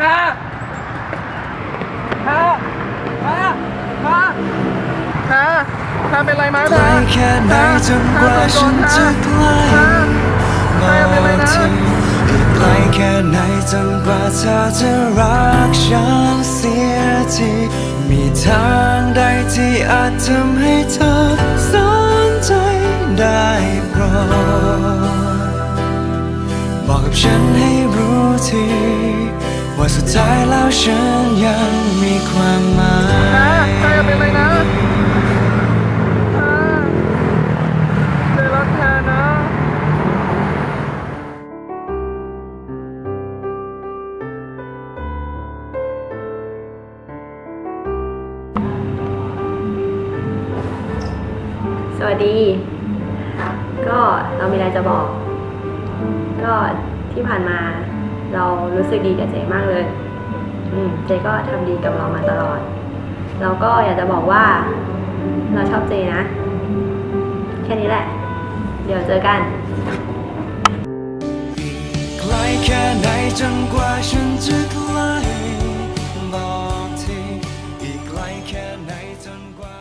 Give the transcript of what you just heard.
มามามามามาทำเป็นไรไหมนะแค่ไหนจนกว่าฉันจะใกล้มาถึไกลแค่ไหนจนกว่าเธอจะรักฉันเสียทีมีทางใดที่อาจทำให้เธอสนใจได้โปรดบอกกับฉันให้รู้ที ว่าสุดท้ายแล้วฉันยังมีความหมายเธอเป็นไรนะสวัสดี ก็เรามีอะไรจะบอก ก็ที่ผ่านมา เรารู้สึกดีกับเจมากเลย อืมเจก็ทำดีกับเรามาตลอดเราก็อยากจะบอกว่า เราชอบเจนะ แค่นี้แหละ เดี๋ยวเจอกันไกลแค่ไหน